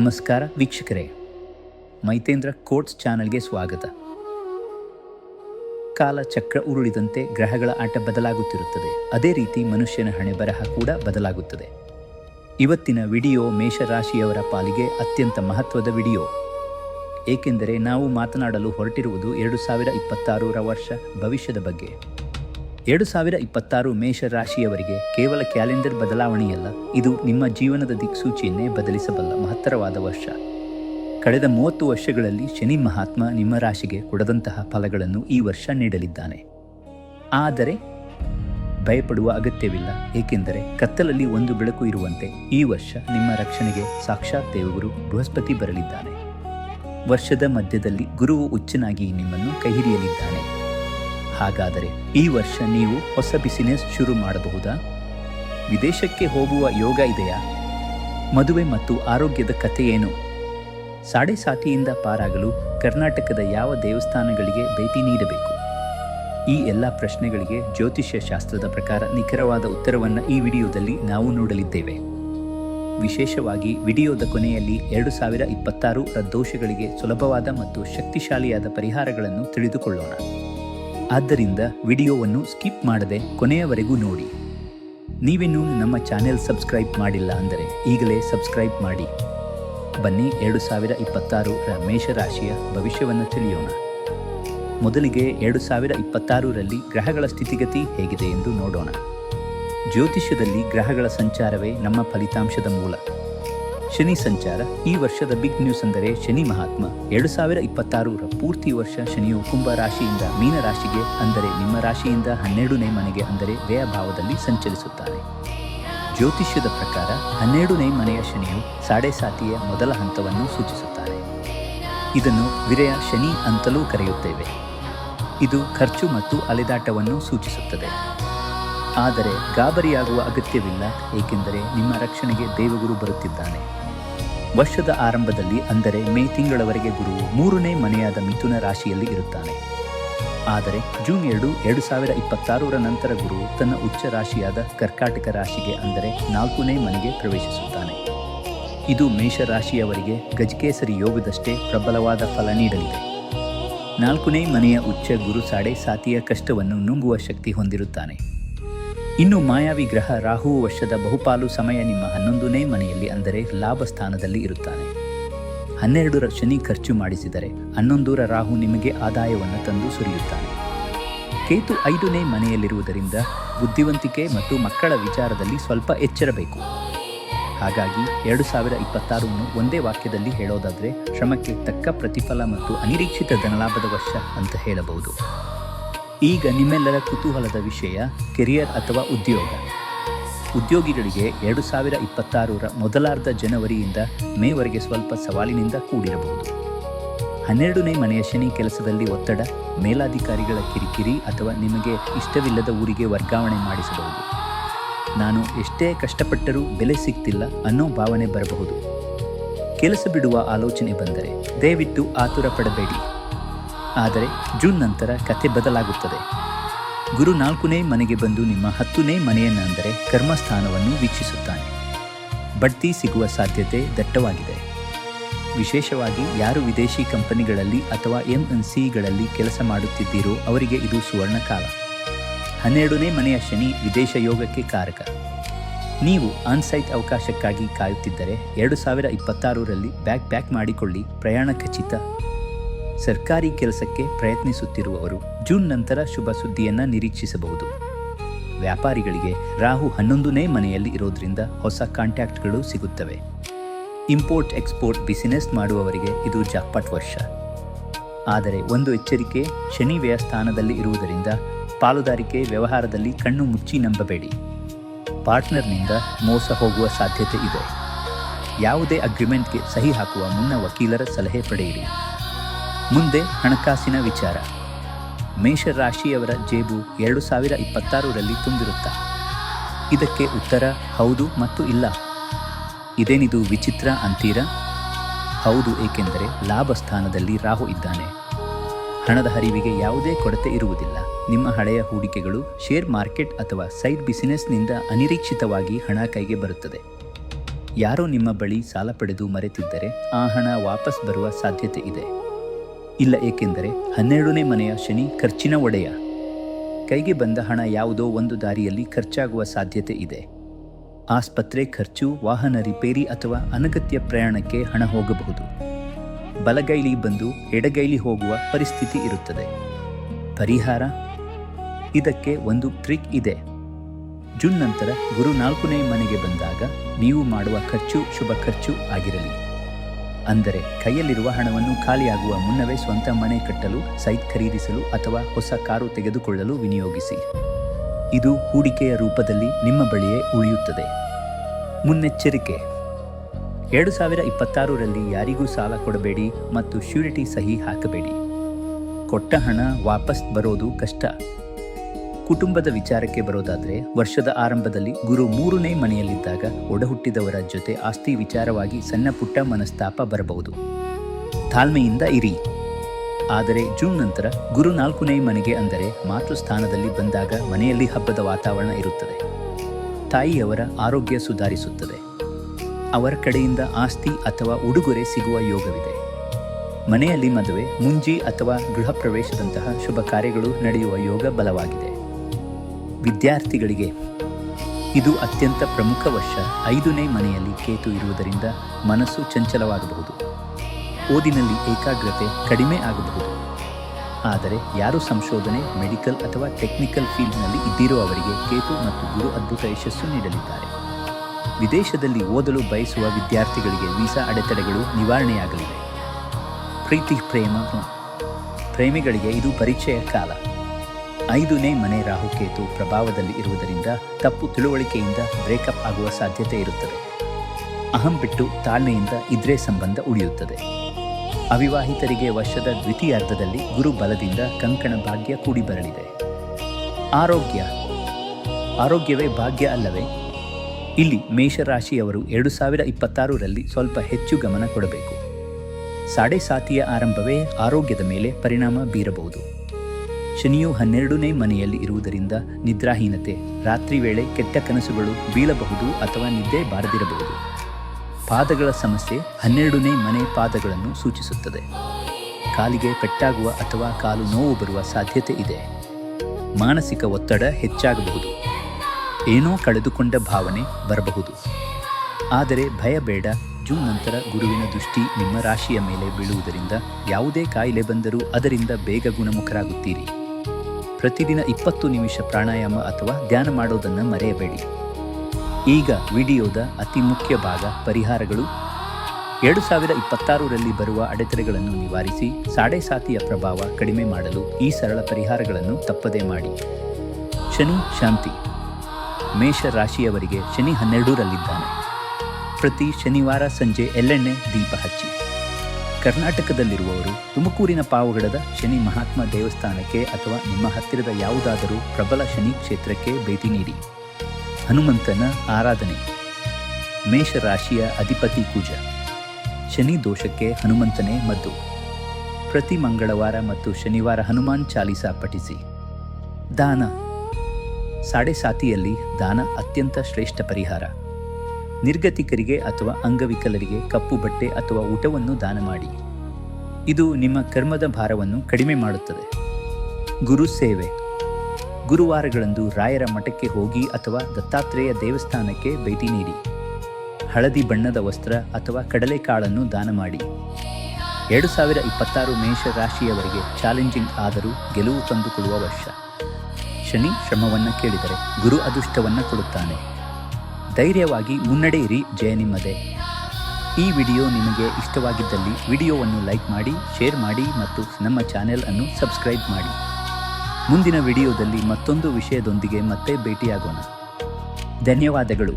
ನಮಸ್ಕಾರ ವೀಕ್ಷಕರೇ, ಮೈತೇಂದ್ರ ಕೋಟ್ಸ್ ಚಾನೆಲ್ಗೆ ಸ್ವಾಗತ. ಕಾಲ ಚಕ್ರ ಉರುಳಿದಂತೆ ಗ್ರಹಗಳ ಆಟ ಬದಲಾಗುತ್ತಿರುತ್ತದೆ. ಅದೇ ರೀತಿ ಮನುಷ್ಯನ ಹಣೆ ಬರಹ ಕೂಡ ಬದಲಾಗುತ್ತದೆ. ಇವತ್ತಿನ ವಿಡಿಯೋ ಮೇಷರಾಶಿಯವರ ಪಾಲಿಗೆ ಅತ್ಯಂತ ಮಹತ್ವದ ವಿಡಿಯೋ. ಏಕೆಂದರೆ ನಾವು ಮಾತನಾಡಲು ಹೊರಟಿರುವುದು ಎರಡು ಸಾವಿರ ಇಪ್ಪತ್ತಾರರ ವರ್ಷ ಭವಿಷ್ಯದ ಬಗ್ಗೆ. ಎರಡು ಸಾವಿರ ಇಪ್ಪತ್ತಾರು ಮೇಷ ರಾಶಿಯವರಿಗೆ ಕೇವಲ ಕ್ಯಾಲೆಂಡರ್ ಬದಲಾವಣೆಯಲ್ಲ, ಇದು ನಿಮ್ಮ ಜೀವನದ ದಿಕ್ಸೂಚಿಯನ್ನೇ ಬದಲಿಸಬಲ್ಲ ಮಹತ್ತರವಾದ ವರ್ಷ. ಕಳೆದ ಮೂವತ್ತು ವರ್ಷಗಳಲ್ಲಿ ಶನಿ ಮಹಾತ್ಮ ನಿಮ್ಮ ರಾಶಿಗೆ ಕೊಡದಂತಹ ಫಲಗಳನ್ನು ಈ ವರ್ಷ ನೀಡಲಿದ್ದಾನೆ. ಆದರೆ, ಭಯಪಡುವ ಅಗತ್ಯವಿಲ್ಲ, ಏಕೆಂದರೆ ಕತ್ತಲಲ್ಲಿ ಒಂದು ಬೆಳಕು ಇರುವಂತೆ ಈ ವರ್ಷ ನಿಮ್ಮ ರಕ್ಷಣೆಗೆ ಸಾಕ್ಷಾತ್ ದೇವಗುರು ಬೃಹಸ್ಪತಿ ಬರಲಿದ್ದಾನೆ. ವರ್ಷದ ಮಧ್ಯದಲ್ಲಿ ಗುರುವು ಉಚ್ಚನಾಗಿ ನಿಮ್ಮನ್ನು ಕೈಹಿಡಿಯಲಿದ್ದಾನೆ. ಹಾಗಾದರೆ ಈ ವರ್ಷ ನೀವು ಹೊಸ ಬಿಸಿನೆಸ್ ಶುರು ಮಾಡಬಹುದಾ? ವಿದೇಶಕ್ಕೆ ಹೋಗುವ ಯೋಗ ಇದೆಯಾ? ಮದುವೆ ಮತ್ತು ಆರೋಗ್ಯದ ಕಥೆ ಏನು? ಸಾಡೆ ಸಾತಿಯಿಂದ ಪಾರಾಗಲು ಕರ್ನಾಟಕದ ಯಾವ ದೇವಸ್ಥಾನಗಳಿಗೆ ಭೇಟಿ ನೀಡಬೇಕು? ಈ ಎಲ್ಲ ಪ್ರಶ್ನೆಗಳಿಗೆ ಜ್ಯೋತಿಷ್ಯ ಶಾಸ್ತ್ರದ ಪ್ರಕಾರ ನಿಖರವಾದ ಉತ್ತರವನ್ನು ಈ ವಿಡಿಯೋದಲ್ಲಿ ನಾವು ನೋಡಲಿದ್ದೇವೆ. ವಿಶೇಷವಾಗಿ ವಿಡಿಯೋದ ಕೊನೆಯಲ್ಲಿ ಎರಡು ಸಾವಿರ ಇಪ್ಪತ್ತಾರು ದೋಷಗಳಿಗೆ ಸುಲಭವಾದ ಮತ್ತು ಶಕ್ತಿಶಾಲಿಯಾದ ಪರಿಹಾರಗಳನ್ನು ತಿಳಿದುಕೊಳ್ಳೋಣ. ಆದ್ದರಿಂದ ವಿಡಿಯೋವನ್ನು ಸ್ಕಿಪ್ ಮಾಡದೆ ಕೊನೆಯವರೆಗೂ ನೋಡಿ. ನೀವಿನ್ನೂ ನಮ್ಮ ಚಾನೆಲ್ ಸಬ್ಸ್ಕ್ರೈಬ್ ಮಾಡಿಲ್ಲ ಅಂದರೆ ಈಗಲೇ ಸಬ್ಸ್ಕ್ರೈಬ್ ಮಾಡಿ. ಬನ್ನಿ ಎರಡು ಸಾವಿರ ಇಪ್ಪತ್ತಾರು ರ ಮೇಷರಾಶಿಯ ಭವಿಷ್ಯವನ್ನು ತಿಳಿಯೋಣ. ಮೊದಲಿಗೆ ಎರಡು ಸಾವಿರ ಇಪ್ಪತ್ತಾರರಲ್ಲಿ ಗ್ರಹಗಳ ಸ್ಥಿತಿಗತಿ ಹೇಗಿದೆ ಎಂದು ನೋಡೋಣ. ಜ್ಯೋತಿಷ್ಯದಲ್ಲಿ ಗ್ರಹಗಳ ಸಂಚಾರವೇ ನಮ್ಮ ಫಲಿತಾಂಶದ ಮೂಲ. ಶನಿ ಸಂಚಾರ. ಈ ವರ್ಷದ ಬಿಗ್ ನ್ಯೂಸ್ ಅಂದರೆ ಶನಿ ಮಹಾತ್ಮ. ಎರಡು ಸಾವಿರ ಇಪ್ಪತ್ತಾರರ ಪೂರ್ತಿ ವರ್ಷ ಶನಿಯು ಕುಂಭ ರಾಶಿಯಿಂದ ಮೀನ ರಾಶಿಗೆ ಅಂದರೆ ನಿಮ್ಮ ರಾಶಿಯಿಂದ ಹನ್ನೆರಡನೇ ಮನೆಗೆ ಅಂದರೆ ವ್ಯಯ ಭಾವದಲ್ಲಿ ಸಂಚರಿಸುತ್ತಾರೆ ಜ್ಯೋತಿಷ್ಯದ ಪ್ರಕಾರ ಹನ್ನೆರಡನೇ ಮನೆಯ ಶನಿಯು ಸಾಡೆ ಸಾತಿಯ ಮೊದಲ ಹಂತವನ್ನು ಸೂಚಿಸುತ್ತಾರೆ ಇದನ್ನು ವಿರಯ ಶನಿ ಅಂತಲೂ ಕರೆಯುತ್ತೇವೆ. ಇದು ಖರ್ಚು ಮತ್ತು ಅಲೆದಾಟವನ್ನು ಸೂಚಿಸುತ್ತದೆ. ಆದರೆ ಗಾಬರಿಯಾಗುವ ಅಗತ್ಯವಿಲ್ಲ, ಏಕೆಂದರೆ ನಿಮ್ಮ ರಕ್ಷಣೆಗೆ ದೇವಗುರು ಬರುತ್ತಿದ್ದಾನೆ. ವರ್ಷದ ಆರಂಭದಲ್ಲಿ ಅಂದರೆ ಮೇ ತಿಂಗಳವರೆಗೆ ಗುರುವು ಮೂರನೇ ಮನೆಯಾದ ಮಿಥುನ ರಾಶಿಯಲ್ಲಿ ಇರುತ್ತಾನೆ. ಆದರೆ ಜೂನ್ ಎರಡು ಎರಡು ಸಾವಿರ ಇಪ್ಪತ್ತಾರರ ನಂತರ ಗುರು ತನ್ನ ಉಚ್ಚ ರಾಶಿಯಾದ ಕರ್ಕಾಟಕ ರಾಶಿಗೆ ಅಂದರೆ ನಾಲ್ಕನೇ ಮನೆಗೆ ಪ್ರವೇಶಿಸುತ್ತಾನೆ. ಇದು ಮೇಷರಾಶಿಯವರಿಗೆ ಗಜಕೇಸರಿ ಯೋಗದಷ್ಟೇ ಪ್ರಬಲವಾದ ಫಲ ನೀಡಲಿದೆ. ನಾಲ್ಕನೇ ಮನೆಯ ಉಚ್ಚ ಗುರು ಸಾಡೆ ಸಾತಿಯ ಕಷ್ಟವನ್ನು ನುಂಗುವ ಶಕ್ತಿ ಹೊಂದಿರುತ್ತಾನೆ. ಇನ್ನು ಮಾಯಾವಿ ಗ್ರಹ ರಾಹು ವರ್ಷದ ಬಹುಪಾಲು ಸಮಯ ನಿಮ್ಮ ಹನ್ನೊಂದನೇ ಮನೆಯಲ್ಲಿ ಅಂದರೆ ಲಾಭ ಸ್ಥಾನದಲ್ಲಿ ಇರುತ್ತಾನೆ. ಹನ್ನೆರಡರ ಶನಿ ಖರ್ಚು ಮಾಡಿಸಿದರೆ ಹನ್ನೊಂದರ ರಾಹು ನಿಮಗೆ ಆದಾಯವನ್ನು ತಂದು ಸುರಿಯುತ್ತಾನೆ. ಕೇತು ಐದನೇ ಮನೆಯಲ್ಲಿರುವುದರಿಂದ ಬುದ್ಧಿವಂತಿಕೆ ಮತ್ತು ಮಕ್ಕಳ ವಿಚಾರದಲ್ಲಿ ಸ್ವಲ್ಪ ಎಚ್ಚರಬೇಕು. ಹಾಗಾಗಿ ಎರಡು ಸಾವಿರ ಇಪ್ಪತ್ತಾರನ್ನು ಒಂದೇ ವಾಕ್ಯದಲ್ಲಿ ಹೇಳೋದಾದರೆ ಶ್ರಮಕ್ಕೆ ತಕ್ಕ ಪ್ರತಿಫಲ ಮತ್ತು ಅನಿರೀಕ್ಷಿತ ಧನಲಾಭದ ವರ್ಷ ಅಂತ ಹೇಳಬಹುದು. ಈಗ ನಿಮ್ಮೆಲ್ಲರ ಕುತೂಹಲದ ವಿಷಯ ಕೆರಿಯರ್ ಅಥವಾ ಉದ್ಯೋಗ. ಉದ್ಯೋಗಿಗಳಿಗೆ ಎರಡು ಸಾವಿರ ಇಪ್ಪತ್ತಾರರ ಮೊದಲಾರ್ಧ ಜನವರಿಯಿಂದ ಮೇವರೆಗೆ ಸ್ವಲ್ಪ ಸವಾಲಿನಿಂದ ಕೂಡಿರಬಹುದು. ಹನ್ನೆರಡನೇ ಮನೆಯ ಶನಿ ಕೆಲಸದಲ್ಲಿ ಒತ್ತಡ, ಮೇಲಾಧಿಕಾರಿಗಳ ಕಿರಿಕಿರಿ ಅಥವಾ ನಿಮಗೆ ಇಷ್ಟವಿಲ್ಲದ ಊರಿಗೆ ವರ್ಗಾವಣೆ ಮಾಡಿಸಬಹುದು. ನಾನು ಎಷ್ಟೇ ಕಷ್ಟಪಟ್ಟರೂ ಬೆಲೆ ಸಿಗ್ತಿಲ್ಲ ಅನ್ನೋ ಭಾವನೆ ಬರಬಹುದು. ಕೆಲಸ ಬಿಡುವ ಆಲೋಚನೆ ಬಂದರೆ ದಯವಿಟ್ಟು ಆತುರ ಪಡಬೇಡಿ ಆದರೆ ಜೂನ್ ನಂತರ ಕತೆ ಬದಲಾಗುತ್ತದೆ. ಗುರು ನಾಲ್ಕನೇ ಮನೆಗೆ ಬಂದು ನಿಮ್ಮ ಹತ್ತನೇ ಮನೆಯನ್ನಂದರೆ ಕರ್ಮಸ್ಥಾನವನ್ನು ವೀಕ್ಷಿಸುತ್ತಾನೆ. ಬಡ್ತಿ ಸಿಗುವ ಸಾಧ್ಯತೆ ದಟ್ಟವಾಗಿದೆ. ವಿಶೇಷವಾಗಿ ಯಾರು ವಿದೇಶಿ ಕಂಪನಿಗಳಲ್ಲಿ ಅಥವಾ ಎಂ ಎನ್ ಸಿಗಳಲ್ಲಿ ಕೆಲಸ ಮಾಡುತ್ತಿದ್ದೀರೋ ಅವರಿಗೆ ಇದು ಸುವರ್ಣ ಕಾಲ ಹನ್ನೆರಡನೇ ಮನೆಯ ಶನಿ ವಿದೇಶ ಯೋಗಕ್ಕೆ ಕಾರಕ. ನೀವು ಆನ್ಸೈಟ್ ಅವಕಾಶಕ್ಕಾಗಿ ಕಾಯುತ್ತಿದ್ದರೆ ಎರಡು ಸಾವಿರ ಇಪ್ಪತ್ತಾರರಲ್ಲಿ ಬ್ಯಾಕ್ ಪ್ಯಾಕ್ ಮಾಡಿಕೊಳ್ಳಿ, ಪ್ರಯಾಣ ಖಚಿತ. ಸರ್ಕಾರಿ ಕೆಲಸಕ್ಕೆ ಪ್ರಯತ್ನಿಸುತ್ತಿರುವವರು ಜೂನ್ ನಂತರ ಶುಭ ಸುದ್ದಿಯನ್ನು ನಿರೀಕ್ಷಿಸಬಹುದು. ವ್ಯಾಪಾರಿಗಳಿಗೆ ರಾಹು ಹನ್ನೊಂದನೇ ಮನೆಯಲ್ಲಿ ಇರೋದ್ರಿಂದ ಹೊಸ ಕಾಂಟ್ಯಾಕ್ಟ್ಗಳು ಸಿಗುತ್ತವೆ. ಇಂಪೋರ್ಟ್ ಎಕ್ಸ್ಪೋರ್ಟ್ ಬಿಸಿನೆಸ್ ಮಾಡುವವರಿಗೆ ಇದು ಜಾಕ್ಪಾಟ್ ವರ್ಷ. ಆದರೆ ಒಂದು ಎಚ್ಚರಿಕೆ ಶನಿ ವ್ಯಯ ಸ್ಥಾನದಲ್ಲಿ ಇರುವುದರಿಂದ ಪಾಲುದಾರಿಕೆ ವ್ಯವಹಾರದಲ್ಲಿ ಕಣ್ಣು ಮುಚ್ಚಿ ನಂಬಬೇಡಿ. ಪಾರ್ಟ್ನರ್ನಿಂದ ಮೋಸ ಹೋಗುವ ಸಾಧ್ಯತೆ ಇದೆ. ಯಾವುದೇ ಅಗ್ರಿಮೆಂಟ್ಗೆ ಸಹಿ ಹಾಕುವ ಮುನ್ನ ವಕೀಲರ ಸಲಹೆ ಪಡೆಯಿರಿ. ಮುಂದೆ ಹಣಕಾಸಿನ ವಿಚಾರ. ಮೇಷರಾಶಿಯವರ ಜೇಬು ಎರಡು ಸಾವಿರ ಇಪ್ಪತ್ತಾರರಲ್ಲಿ ತುಂಬಿರುತ್ತಾ? ಇದಕ್ಕೆ ಉತ್ತರ, ಹೌದು ಮತ್ತು ಇಲ್ಲ. ಇದೇನಿದು ವಿಚಿತ್ರ ಅಂತೀರಾ? ಹೌದು ಏಕೆಂದರೆ ಲಾಭ ಸ್ಥಾನದಲ್ಲಿ ರಾಹು ಇದ್ದಾನೆ. ಹಣದ ಹರಿವಿಗೆ ಯಾವುದೇ ಕೊರತೆ ಇರುವುದಿಲ್ಲ. ನಿಮ್ಮ ಹಳೆಯ ಹೂಡಿಕೆಗಳು ಶೇರ್ ಮಾರ್ಕೆಟ್ ಅಥವಾ ಸೈಡ್ ಬಿಸಿನೆಸ್ನಿಂದ ಅನಿರೀಕ್ಷಿತವಾಗಿ ಹಣ ಕೈಗೆ ಬರುತ್ತದೆ. ಯಾರೋ ನಿಮ್ಮ ಬಳಿ ಸಾಲ ಪಡೆದು ಮರೆತಿದ್ದರೆ ಆ ಹಣ ವಾಪಸ್ ಬರುವ ಸಾಧ್ಯತೆ ಇದೆ. ಇಲ್ಲ ಏಕೆಂದರೆ ಹನ್ನೆರಡನೇ ಮನೆಯ ಶನಿ ಖರ್ಚಿನ ಒಡೆಯ. ಕೈಗೆ ಬಂದ ಹಣ ಯಾವುದೋ ಒಂದು ದಾರಿಯಲ್ಲಿ ಖರ್ಚಾಗುವ ಸಾಧ್ಯತೆ ಇದೆ. ಆಸ್ಪತ್ರೆ ಖರ್ಚು, ವಾಹನ ರಿಪೇರಿ ಅಥವಾ ಅನಗತ್ಯ ಪ್ರಯಾಣಕ್ಕೆ ಹಣ ಹೋಗಬಹುದು. ಬಲಗೈಲಿ ಬಂದು ಎಡಗೈಲಿ ಹೋಗುವ ಪರಿಸ್ಥಿತಿ ಇರುತ್ತದೆ. ಪರಿಹಾರ? ಇದಕ್ಕೆ ಒಂದು ಟ್ರಿಕ್ ಇದೆ. ಜೂನ್ ನಂತರ ಗುರು ನಾಲ್ಕನೇ ಮನೆಗೆ ಬಂದಾಗ ನೀವು ಮಾಡುವ ಖರ್ಚು ಶುಭ ಖರ್ಚು ಆಗಿರಲಿ. ಅಂದರೆ ಕೈಯಲ್ಲಿರುವ ಹಣವನ್ನು ಖಾಲಿಯಾಗುವ ಮುನ್ನವೇ ಸ್ವಂತ ಮನೆ ಕಟ್ಟಲು, ಸೈಟ್ ಖರೀದಿಸಲು ಅಥವಾ ಹೊಸ ಕಾರು ತೆಗೆದುಕೊಳ್ಳಲು ವಿನಿಯೋಗಿಸಿ. ಇದು ಹೂಡಿಕೆಯ ರೂಪದಲ್ಲಿ ನಿಮ್ಮ ಬಳಿಯೇ ಉಳಿಯುತ್ತದೆ. ಮುನ್ನೆಚ್ಚರಿಕೆ. ಎರಡು ಸಾವಿರ ಇಪ್ಪತ್ತಾರರಲ್ಲಿ ಯಾರಿಗೂ ಸಾಲ ಕೊಡಬೇಡಿ ಮತ್ತು ಶ್ಯೂರಿಟಿ ಸಹಿ ಹಾಕಬೇಡಿ. ಕೊಟ್ಟ ಹಣ ವಾಪಸ್ ಬರೋದು ಕಷ್ಟ. ಕುಟುಂಬದ ವಿಚಾರಕ್ಕೆ ಬರೋದಾದ್ರೆ ವರ್ಷದ ಆರಂಭದಲ್ಲಿ ಗುರು ಮೂರನೇ ಮನೆಯಲ್ಲಿದ್ದಾಗ ಒಡಹುಟ್ಟಿದವರ ಜೊತೆ ಆಸ್ತಿ ವಿಚಾರವಾಗಿ ಸಣ್ಣ ಪುಟ್ಟ ಮನಸ್ತಾಪ ಬರಬಹುದು. ತಾಳ್ಮೆಯಿಂದ ಇರಿ. ಆದರೆ ಜೂನ್ ನಂತರ ಗುರು ನಾಲ್ಕನೇ ಮನೆಗೆ ಅಂದರೆ ಮಾತೃ ಸ್ಥಾನದಲ್ಲಿ ಬಂದಾಗ ಮನೆಯಲ್ಲಿ ಹಬ್ಬದ ವಾತಾವರಣ ಇರುತ್ತದೆ. ತಾಯಿಯವರ ಆರೋಗ್ಯ ಸುಧಾರಿಸುತ್ತದೆ. ಅವರ ಕಡೆಯಿಂದ ಆಸ್ತಿ ಅಥವಾ ಉಡುಗೊರೆ ಸಿಗುವ ಯೋಗವಿದೆ. ಮನೆಯಲ್ಲಿ ಮದುವೆ, ಮುಂಜಿ ಅಥವಾ ಗೃಹ ಪ್ರವೇಶದಂತಹ ಶುಭ ಕಾರ್ಯಗಳು ನಡೆಯುವ ಯೋಗ ಬಲವಾಗಿದೆ. ವಿದ್ಯಾರ್ಥಿಗಳಿಗೆ. ಇದು ಅತ್ಯಂತ ಪ್ರಮುಖ ವರ್ಷ. ಐದನೇ ಮನೆಯಲ್ಲಿ ಕೇತು ಇರುವುದರಿಂದ ಮನಸ್ಸು ಚಂಚಲವಾಗಬಹುದು. ಓದಿನಲ್ಲಿ ಏಕಾಗ್ರತೆ ಕಡಿಮೆ ಆಗಬಹುದು. ಆದರೆ ಯಾರು ಸಂಶೋಧನೆ, ಮೆಡಿಕಲ್ ಅಥವಾ ಟೆಕ್ನಿಕಲ್ ಫೀಲ್ಡ್ನಲ್ಲಿ ಇದ್ದಿರೋ ಅವರಿಗೆ ಕೇತು ಮತ್ತು ಗುರು ಅದ್ಭುತ ಯಶಸ್ಸು ನೀಡಲಿದ್ದಾರೆ. ವಿದೇಶದಲ್ಲಿ ಓದಲು ಬಯಸುವ ವಿದ್ಯಾರ್ಥಿಗಳಿಗೆ ವೀಸಾ ಅಡೆತಡೆಗಳು ನಿವಾರಣೆಯಾಗಲಿವೆ. ಪ್ರೀತಿ, ಪ್ರೇಮ, ಪ್ರೇಮಿಗಳಿಗೆ ಇದು ಪರಿಚಯ ಕಾಲ ಐದನೇ ಮನೆ ರಾಹುಕೇತು ಪ್ರಭಾವದಲ್ಲಿ ಇರುವುದರಿಂದ ತಪ್ಪು ತಿಳುವಳಿಕೆಯಿಂದ ಬ್ರೇಕಪ್ ಆಗುವ ಸಾಧ್ಯತೆ ಇರುತ್ತದೆ. ಅಹಂ ಬಿಟ್ಟು ತಾಳ್ಮೆಯಿಂದ ಇದ್ರೆ ಸಂಬಂಧ ಉಳಿಯುತ್ತದೆ. ಅವಿವಾಹಿತರಿಗೆ ವರ್ಷದ ದ್ವಿತೀಯಾರ್ಧದಲ್ಲಿ ಗುರು ಬಲದಿಂದ ಕಂಕಣ ಭಾಗ್ಯ ಕೂಡಿ ಬರಲಿದೆ. ಆರೋಗ್ಯ. ಆರೋಗ್ಯವೇ ಭಾಗ್ಯ ಅಲ್ಲವೇ? ಇಲ್ಲಿ ಮೇಷರಾಶಿಯವರು ಎರಡು ಸಾವಿರ ಇಪ್ಪತ್ತಾರರಲ್ಲಿ ಸ್ವಲ್ಪ ಹೆಚ್ಚು ಗಮನ ಕೊಡಬೇಕು. ಸಾಡೆ ಸಾತಿಯ ಆರಂಭವೇ ಆರೋಗ್ಯದ ಮೇಲೆ ಪರಿಣಾಮ ಬೀರಬಹುದು. ಶನಿಯು ಹನ್ನೆರಡನೇ ಮನೆಯಲ್ಲಿ ಇರುವುದರಿಂದ ನಿದ್ರಾಹೀನತೆ. ರಾತ್ರಿ ವೇಳೆ ಕೆಟ್ಟ ಕನಸುಗಳು ಬೀಳಬಹುದು ಅಥವಾ ನಿದ್ದೆ ಬಾರದಿರಬಹುದು. ಪಾದಗಳ ಸಮಸ್ಯೆ ಹನ್ನೆರಡನೇ ಮನೆ ಪಾದಗಳನ್ನು ಸೂಚಿಸುತ್ತದೆ. ಕಾಲಿಗೆ ಪೆಟ್ಟಾಗುವ ಅಥವಾ ಕಾಲು ನೋವು ಬರುವ ಸಾಧ್ಯತೆ ಇದೆ. ಮಾನಸಿಕ ಒತ್ತಡ ಹೆಚ್ಚಾಗಬಹುದು. ಏನೋ ಕಳೆದುಕೊಂಡ ಭಾವನೆ ಬರಬಹುದು. ಆದರೆ ಭಯ ಬೇಡ. ಜೂನ್ ನಂತರ ಗುರುವಿನ ದೃಷ್ಟಿ ನಿಮ್ಮ ರಾಶಿಯ ಮೇಲೆ ಬೀಳುವುದರಿಂದ ಯಾವುದೇ ಕಾಯಿಲೆ ಬಂದರೂ ಅದರಿಂದ ಬೇಗ ಗುಣಮುಖರಾಗುತ್ತೀರಿ. ಪ್ರತಿದಿನ ಇಪ್ಪತ್ತು ನಿಮಿಷ ಪ್ರಾಣಾಯಾಮ ಅಥವಾ ಧ್ಯಾನ ಮಾಡೋದನ್ನು ಮರೆಯಬೇಡಿ. ಈಗ ವಿಡಿಯೋದ ಅತಿ ಮುಖ್ಯ ಭಾಗ ಪರಿಹಾರಗಳು. ಎರಡು ಸಾವಿರ ಇಪ್ಪತ್ತಾರರಲ್ಲಿ ಬರುವ ಅಡೆತಡೆಗಳನ್ನು ನಿವಾರಿಸಿ ಸಾಡೆ ಸಾತಿಯ ಪ್ರಭಾವ ಕಡಿಮೆ ಮಾಡಲು ಈ ಸರಳ ಪರಿಹಾರಗಳನ್ನು ತಪ್ಪದೇ ಮಾಡಿ. ಶನಿ ಶಾಂತಿ. ಮೇಷ ರಾಶಿಯವರಿಗೆ ಶನಿ ಹನ್ನೆರಡರಲ್ಲಿದ್ದಾನೆ. ಪ್ರತಿ ಶನಿವಾರ ಸಂಜೆ ಎಲ್ಲೆಣ್ಣೆ ದೀಪ ಹಚ್ಚಿ. ಕರ್ನಾಟಕದಲ್ಲಿರುವವರು ತುಮಕೂರಿನ ಪಾವಗಡದ ಶನಿ ಮಹಾತ್ಮ ದೇವಸ್ಥಾನಕ್ಕೆ ಅಥವಾ ನಿಮ್ಮ ಹತ್ತಿರದ ಯಾವುದಾದರೂ ಪ್ರಬಲ ಶನಿ ಕ್ಷೇತ್ರಕ್ಕೆ ಭೇಟಿ ನೀಡಿ. ಹನುಮಂತನ ಆರಾಧನೆ. ಮೇಷರಾಶಿಯ ಅಧಿಪತಿ ಕುಜ ಶನಿ ದೋಷಕ್ಕೆ ಹನುಮಂತನೇ ಮದ್ದು. ಪ್ರತಿ ಮಂಗಳವಾರ ಮತ್ತು ಶನಿವಾರ ಹನುಮಾನ್ ಚಾಲಿಸಾ ಪಠಿಸಿ. ದಾನ. ಸಾಡೆ ಸಾತಿಯಲ್ಲಿ ದಾನ ಅತ್ಯಂತ ಶ್ರೇಷ್ಠ ಪರಿಹಾರ. ನಿರ್ಗತಿಕರಿಗೆ ಅಥವಾ ಅಂಗವಿಕಲರಿಗೆ ಕಪ್ಪು ಬಟ್ಟೆ ಅಥವಾ ಊಟವನ್ನು ದಾನ ಮಾಡಿ. ಇದು ನಿಮ್ಮ ಕರ್ಮದ ಭಾರವನ್ನು ಕಡಿಮೆ ಮಾಡುತ್ತದೆ. ಗುರು ಸೇವೆ. ಗುರುವಾರಗಳಂದು ರಾಯರ ಮಠಕ್ಕೆ ಹೋಗಿ ಅಥವಾ ದತ್ತಾತ್ರೇಯ ದೇವಸ್ಥಾನಕ್ಕೆ ಭೇಟಿ ನೀಡಿ. ಹಳದಿ ಬಣ್ಣದ ವಸ್ತ್ರ ಅಥವಾ ಕಡಲೆಕಾಳನ್ನು ದಾನ ಮಾಡಿ. ಎರಡು ಸಾವಿರ ಇಪ್ಪತ್ತಾರು ಮೇಷ ರಾಶಿಯವರಿಗೆ ಚಾಲೆಂಜಿಂಗ್ ಆದರೂ ಗೆಲುವು ತಂದುಕೊಡುವ ವರ್ಷ. ಶನಿ ಶ್ರಮವನ್ನು ಕೇಳಿದರೆ ಗುರು ಅದೃಷ್ಟವನ್ನು ಕೊಡುತ್ತಾನೆ. ಧೈರ್ಯವಾಗಿ ಮುನ್ನಡೆಯಿರಿ, ಜಯ ನಿಮ್ಮದೇ. ಈ ವಿಡಿಯೋ ನಿಮಗೆ ಇಷ್ಟವಾಗಿದ್ದಲ್ಲಿ ವಿಡಿಯೋವನ್ನು ಲೈಕ್ ಮಾಡಿ, ಶೇರ್ ಮಾಡಿ ಮತ್ತು ನಮ್ಮ ಚಾನೆಲ್ ಅನ್ನು ಸಬ್ಸ್ಕ್ರೈಬ್ ಮಾಡಿ. ಮುಂದಿನ ವಿಡಿಯೋದಲ್ಲಿ ಮತ್ತೊಂದು ವಿಷಯದೊಂದಿಗೆ ಮತ್ತೆ ಭೇಟಿಯಾಗೋಣ. ಧನ್ಯವಾದಗಳು.